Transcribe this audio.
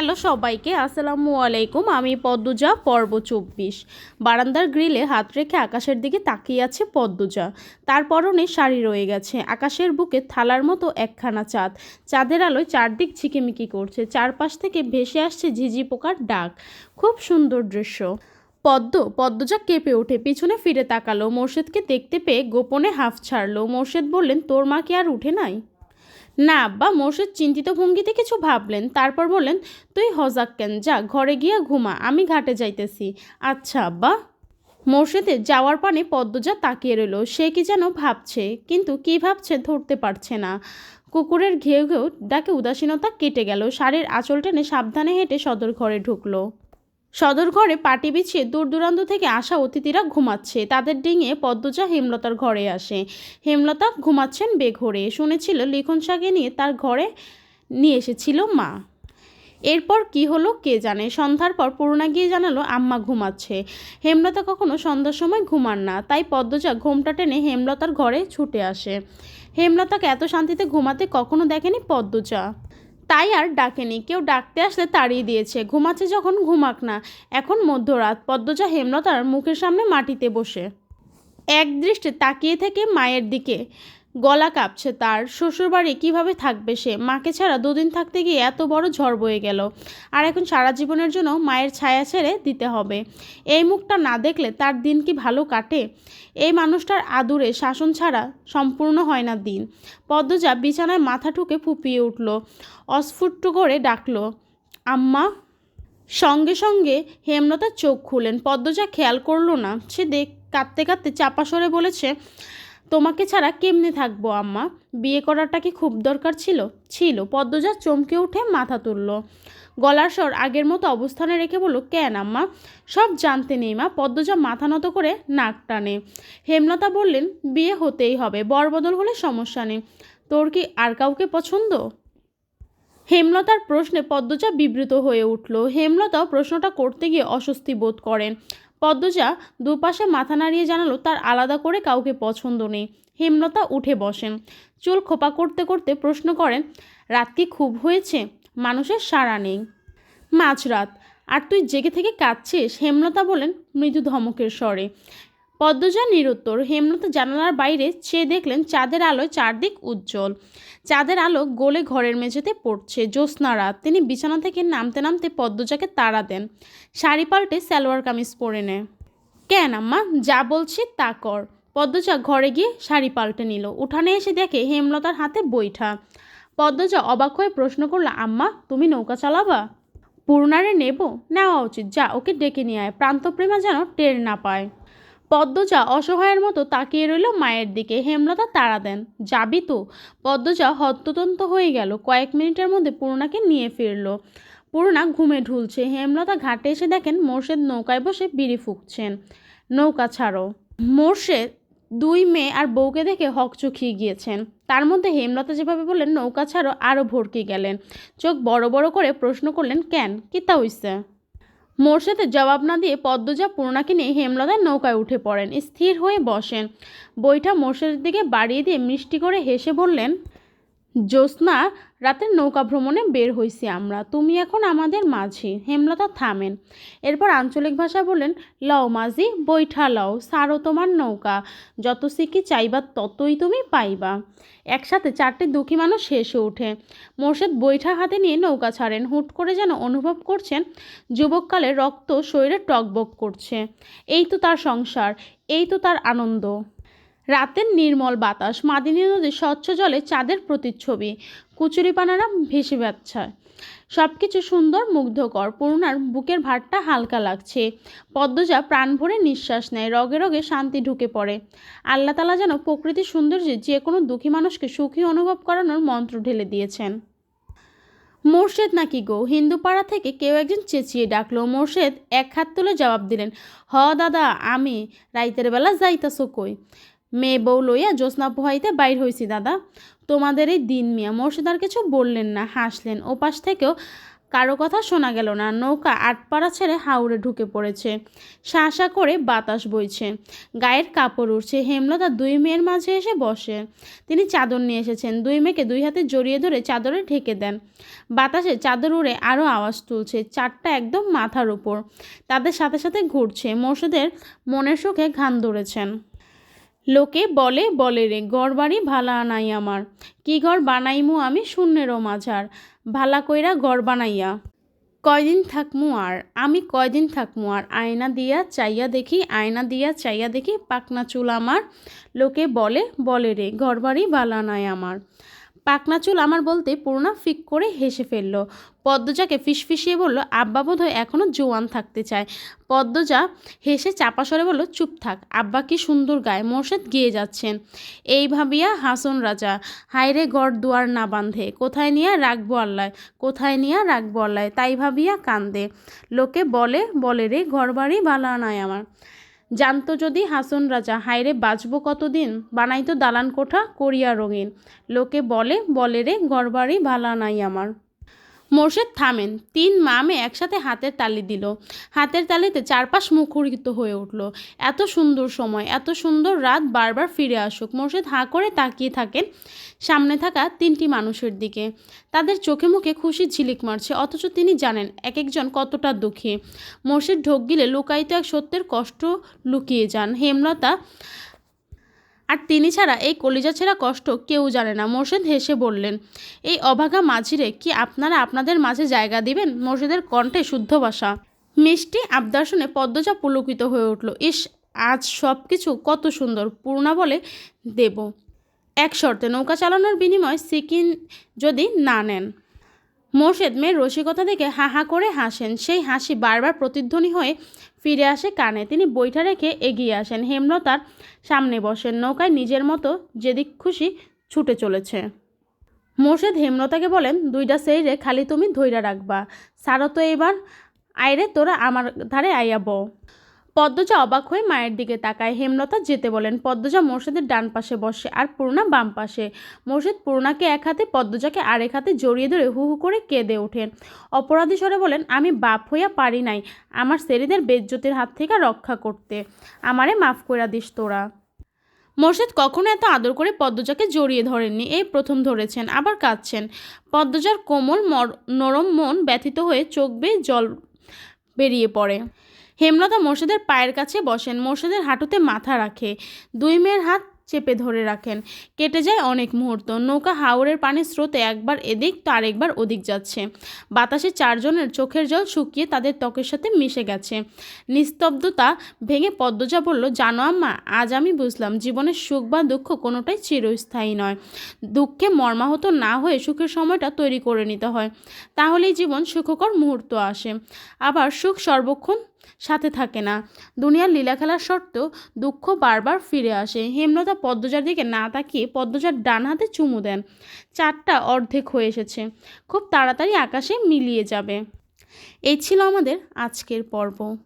Hello সবাইকে, আসসালামু আলাইকুম। আমি পদ্মজা, পর্ব চব্বিশ। বারান্দার গ্রিলে হাত রেখে আকাশের দিকে তাকিয়ে আছে পদ্মজা। তার পরনে শাড়ি রয়ে গেছে। আকাশের বুকে থালার মতো একখানা চাঁদ। চাঁদের আলোয় চারদিক ঝিকিমিকি করছে। চারপাশ থেকে ভেসে আসছে ঝিঝি পোকার ডাক। খুব সুন্দর দৃশ্য। পদ্ম, পদ্মজা কেঁপে ওঠে। পিছনে ফিরে তাকালো। মোর্শেদকে দেখতে পেয়ে গোপনে হাফ ছাড়লো। মোর্শেদ বললেন, তোর মা কি আর উঠে নাই? না, আব্বা মোর্শেদ চিন্তিত ভঙ্গিতে কিছু ভাবলেন, তারপর বললেন, তুই হজাক কেন? যা, ঘরে গিয়া ঘুমা, আমি ঘাটে যাইতেছি। আচ্ছা আব্বা। মোর্শেদে যাওয়ার পানে পদ্মজা তাকিয়ে রইল, সে কি যেন ভাবছে, কিন্তু কি ভাবছে ধরতে পারছে না। কুকুরের ঘেউ ঘেউ ডাকে উদাসীনতা কেটে গেল, শাড়ির আঁচল টেনে সাবধানে হেঁটে সদর ঘরে ঢুকলো। সদর ঘরে পাটি বিছিয়ে দূর দূরান্ত থেকে আসা অতিথিরা ঘুমাচ্ছে। তাদের ডিঙে পদ্মজা হেমলতার ঘরে আসে। হেমলতা ঘুমাচ্ছেন বেঘরে। শুনেছিল, লিখন শাকে নিয়ে তার ঘরে নিয়ে এসেছিল মা। এরপর কি হলো কে জানে? সন্ধ্যার পর পূর্ণা গিয়ে জানালো, আম্মা ঘুমাচ্ছে। হেমলতা কখনো সন্ধ্যার সময় ঘুমান না। তাই পদ্মজা ঘোমটা টেনে হেমলতার ঘরে ছুটে আসে। হেমলতাকে এত শান্তিতে ঘুমাতে কখনো দেখেনি পদ্মজা। তাই আর ডাকেনি। কেউ ডাকতে আসলে তাড়িয়ে দিয়েছে। ঘুমাচ্ছে যখন ঘুমাক না। এখন মধ্যরাত। পদ্মজা হেমলতার মুখের সামনে মাটিতে বসে। এক দৃষ্টে তাকিয়ে থেকে মায়ের দিকে। গলা কাঁপছে তার। শ্বশুরবাড়ি কীভাবে থাকবে সে? মাকে ছাড়া দুদিন থাকতে গিয়ে এত বড় ঝড় বয়ে গেল। আর এখন সারা জীবনের জন্য মায়ের ছায়া ছেড়ে দিতে হবে। এই মুখটা না দেখলে তার দিন কি ভালো কাটে? এই মানুষটার আদুরে শাসন ছাড়া সম্পূর্ণ হয় না দিন। পদ্মজা বিছানায় মাথা ঠুকে ফুপিয়ে উঠল। অস্ফুট্ট করে ডাকল, আম্মা। সঙ্গে সঙ্গে হেমলতা চোখ খুলেন। পদ্মজা খেয়াল করল না। সে দেখ, কাঁদতে কাঁদতে চাপা সরে বলেছে তোমাকে ছাড়া কেমনে থাকব, আম্মা? বিয়ে করাটা কি খুব দরকার ছিল? ছিল। পদ্মজা চমকে উঠে মাথা তুলল। গলার স্বর আগের মতো অবস্থানে রেখে বলল, কেন, আম্মা? সব জানতে নেই, মা। পদ্মজা মাথা নত করে নাক টানে। হেমলতা বললেন, বিয়ে হতেই হবে, বরবদল হলে সমস্যা নেই। তোর কি আর কাউকে পছন্দ? হেমলতার প্রশ্নে পদ্মজা বিবৃত হয়ে উঠল। হেমলতাও প্রশ্নটা করতে গিয়ে অস্বস্তি বোধ করেন। পদ্মজা দুপাশে মাথা নাড়িয়ে জানালো তার আলাদা করে কাউকে পছন্দ নেই। হেমলতা উঠে বসেন। চুল খোপা করতে করতে প্রশ্ন করেন, রাত কি খুব হয়েছে? মানুষের সাড়া নেই। মাঝরাত আর তুই জেগে থেকে কাঁদছিস? হেমলতা বলেন, মৃদু ধমকের স্বরে। পদ্মজা নিরুত্তর হেমলতা জানালার বাইরে চেয়ে দেখলেন চাঁদের আলোয় চারদিক উজ্জ্বল। চাঁদের আলো গোলে ঘরের মেঝেতে পড়ছে। রাত তিনি বিছানা থেকে নামতে নামতে পদ্মজাকে তাড়া দেন। শাড়ি পাল্টে সালোয়ার কামিজ পরে নেয়। কেন আম্মা? যা বলছি তা কর। পদ্মজা ঘরে গিয়ে শাড়ি পাল্টে নিল। উঠানে এসে দেখে হেমলতার হাতে বৈঠা। পদ্মজা অবাক হয়ে প্রশ্ন করল, আম্মা, তুমি নৌকা চালাবা? পূর্ণারে নেব। নেওয়া উচিত। যা, ওকে ডেকে নিয়ে আয়। প্রান্তপ্রেমা যেন টের না পায়। পদ্মজা অসহায়ের মতো তাকিয়ে রইল মায়ের দিকে। হেমলতা তাড়া দেন। যাবি তো? পদ্মজা হত্যতন্ত হয়ে গেল। কয়েক মিনিটের মধ্যে পূর্ণাকে নিয়ে ফিরল। পূর্ণা ঘুমে ঢুলছে। হেমলতা ঘাটে এসে দেখেন মোর্শেদ নৌকায় বসে বিড়ি ফুঁকছেন। নৌকা ছাড়ো। মোর্শেদ দুই মেয়ে আর বউকে দেখে হকচকিয়ে গিয়েছেন। তার মধ্যে হেমলতা যেভাবে বললেন, নৌকা ছাড়ো, আরও ভরকে গেলেন। চোখ বড় বড় করে প্রশ্ন করলেন, কেন? কি তা হইছে? মোর্শেদের জবাব না দিয়ে পদ্মজা পূর্ণাকে নিয়ে হেমলতার নৌকায় উঠে পড়েন। স্থির হয়ে বসেন। বইটা মোর্শেদের দিকে বাড়িয়ে দিয়ে মিষ্টি করে হেসে বললেন, জ্যোৎস্না রাতের নৌকা ভ্রমণে বের হইছি আমরা। তুমি এখন আমাদের মাঝি। হেমলতা থামেন। এরপর আঞ্চলিক ভাষা বললেন, লও মাঝি, বৈঠা লও, সারো তোমার নৌকা। যত সিকি চাইবা, ততই তুমি পাইবা। একসাথে চারটে দুঃখী মানুষ শেষে ওঠে। মোর্শেদ বৈঠা হাতে নিয়ে নৌকা ছাড়েন। হুট করে যেন অনুভব করছেন, যুবককালে রক্ত শরীরে টকবক করছে। এই তো তার সংসার, এই তো তার আনন্দ। রাতের নির্মল বাতাস, মাদিনী নদীর স্বচ্ছ জলে চাঁদের প্রতিচ্ছবি কুচুরিপানারা ভেসে যাচ্ছে সব কিছু সুন্দর, মুগ্ধকর পূর্ণার বুকের ভারটা হালকা লাগছে। পদ্মজা প্রাণ ভরে নিঃশ্বাস নেয়, রগে রগে শান্তি ঢুকে পড়ে। আল্লাহ তালা যেন প্রকৃতির সৌন্দর্যে যে কোনো দুঃখী মানুষকে সুখী অনুভব করানোর মন্ত্র ঢেলে দিয়েছেন। মোর্শেদ নাকি গো? হিন্দু পাড়া থেকে কেউ একজন চেঁচিয়ে ডাকলো। মোর্শেদ এক হাত তুলে জবাব দিলেন, হ, দাদা, আমি। রাইতের বেলা যাইতাছো কই? মেয়ে বউ লইয়া জ্যোৎস্না পোহাইতে বাইর হইছি, দাদা। তোমাদের এই দিন মিয়া মোর্শেদ কিছু বললেন না, হাসলেন। ওপাশ থেকেও কারও কথা শোনা গেল না, নৌকা আটপাড়া ছেড়ে হাওড়ে ঢুকে পড়েছে। শাঁসা করে বাতাস বইছে, গায়ের কাপড় উঠছে হেমলতা দুই মেয়ের মাঝে এসে বসে। তিনি চাদর নিয়ে এসেছেন, দুই মেয়েকে দুই হাতে জড়িয়ে ধরে চাদরে ঢেকে দেন। বাতাসে চাদর উড়ে আরও আওয়াজ তুলছে, চারটা একদম মাথার উপর। তাদের সাথে সাথে ঘুরছে মোর্শেদের মনের সুখে ঘান ধরেছেন। লোকে বলে বলে রে গড় বাড়ি ভালা আনাই আমার। কি ঘর বানাইমু আমি শূন্যেরও মাঝার। ভালা কইরা ঘর বানাইয়া। কয়দিন থাকমু আর? আমি কয়দিন থাকমু আর? আয়না দিয়া চাইয়া দেখি, আয়না দিয়া চাইয়া দেখি পাকনা চুল আমার। লোকে বলে বলে রে, ঘরবাড়ি ভালা নাই আমার। পাকনা চুল আমার বলতে পূর্ণা ফিক করে হেসে ফেলল। পদ্মজাকে ফিসফিসিয়ে বলল, আব্বা বোধ হয় এখনও জোয়ান থাকতে চায়। পদ্মজা হেসে চাপা সরে বলল, চুপ থাক, আব্বা কি সুন্দর গায়ে মোর্শেদ গিয়ে যাচ্ছেন। এই ভাবিয়া হাসন রাজা, হায়রে গড় দুয়ার না বাঁধে, কোথায় নিয়ে রাখব আল্লায় কোথায় নিয়ে রাখব আল্লায় তাই ভাবিয়া কান্দে। লোকে বলে বলে রে, ঘরবাড়ি বালা নাই আমার। জানতো যদি হাসন রাজা, হায়রে, বাঁচবো কতদিন? বানাইতো দালান কোঠা, করিয়া রঙিন। লোকে বলে বলে রে গড়বাড়ি ভালা নাই আমার। মোর্শেদ থামেন। তিন মামে একসাথে হাতের তালি দিল। হাতের তালিতে চারপাশ মুখরিত হয়ে উঠল। এত সুন্দর সময়, এত সুন্দর রাত বারবার ফিরে আসুক। মোর্শেদ হাঁ করে তাকিয়ে থাকেন সামনে থাকা তিনটি মানুষের দিকে। তাদের চোখে মুখে খুশি ঝিলিক মারছে, অথচ তিনি জানেন এক একজন কতটা দুঃখী। মোর্শেদ ঢোক গিলে লুকায়িত এক সত্যের কষ্ট লুকিয়ে যান। হেমলতা আর তিনি ছাড়া এই কলিজা ছেঁড়া কষ্ট কেউ জানে না। মোর্শেদ হেসে বললেন, এই অভাগা মাঝিরে কি আপনারা আপনাদের মাঝে জায়গা দিবেন? মোর্শেদের কণ্ঠে শুদ্ধ ভাষা। মিষ্টি আবদার শুনে পদ্মজা পুলকিত হয়ে উঠল, ইস, আজ সব কিছু কত সুন্দর। পূর্ণা বলে দেব। এক শর্তে নৌকা চালানোর বিনিময়ে সিকিন যদি না নেন। মোর্শেদ মেয়ের রসিকতা দেখে হা হা করে হাসেন। সেই হাসি বারবার প্রতিধ্বনি হয়ে ফিরে আসে কানে। তিনি বইটা রেখে এগিয়ে আসেন। হেমলতার সামনে বসেন। নৌকায় নিজের মতো যেদিক খুশি ছুটে চলেছে। মোর্শেদ হেমলতাকে বলেন দুইটা সেইরে খালি তুমি ধৈরা রাখবা। সারো তো এবার। আইরে, তোরা আমার ধারে আইয়া বউ পদ্মজা অবাক হয়ে মায়ের দিকে তাকায়। হেমলতা যেতে বলেন, পদ্মজা মোর্শেদের ডান পাশে বসে আর পূর্ণা বাম পাশে। মোর্শেদ পূর্ণাকে এক হাতে, পদ্মজাকে আরেক হাতে জড়িয়ে ধরে হু হু করে কেঁদে ওঠেন। অপরাধী স্বরে বলেন, আমি বাপ হইয়া পারি নাই, আমার সেরিদের বেজ্জতির হাত থেকে রক্ষা করতে। আমারে মাফ কইরা দিস তোরা। মোর্শেদ কখনো এত আদর করে পদ্মজাকে জড়িয়ে ধরেননি, এই প্রথম ধরেছেন, আবার কাঁদছেন। পদ্মজার কোমল মর- নরম মন ব্যথিত হয়ে চোখ বেয়ে জল বেরিয়ে পড়ে। হেমলতা মোর্শেদের পায়ের কাছে বসেন। মোর্শেদের হাঁটুতে মাথা রাখে। দুই মেয়ের হাত চেপে ধরে রাখেন। কেটে যায় অনেক মুহূর্ত। নৌকা হাওরের পানির স্রোতে একবার এদিক তো আরেকবার ওদিক যাচ্ছে। বাতাসে চারজনের চোখের জল শুকিয়ে তাদের ত্বকের সাথে মিশে গেছে। নিস্তব্ধতা ভেঙে পদ্মজা বলল, জানো আম্মা, আজ আমি বুঝলাম জীবনের সুখ বা দুঃখ কোনোটাই চিরস্থায়ী নয়। দুঃখে মর্মাহত না হয়ে সুখের সময়টা তৈরি করে নিতে হয়। তাহলেই জীবন সুখকর মুহূর্ত আসে। আবার সুখ সর্বক্ষণ সাথে থাকে না। দুনিয়ার লীলা খেলার সত্ত্বেও দুঃখ বারবার ফিরে আসে। হেমলতা পদ্মজার দিকে না তাকিয়ে পদ্মজার ডান হাতে চুমু দেন। চারটা অর্ধেক হয়ে এসেছে। খুব তাড়াতাড়ি আকাশে মিলিয়ে যাবে। এই ছিল আমাদের আজকের পর্ব।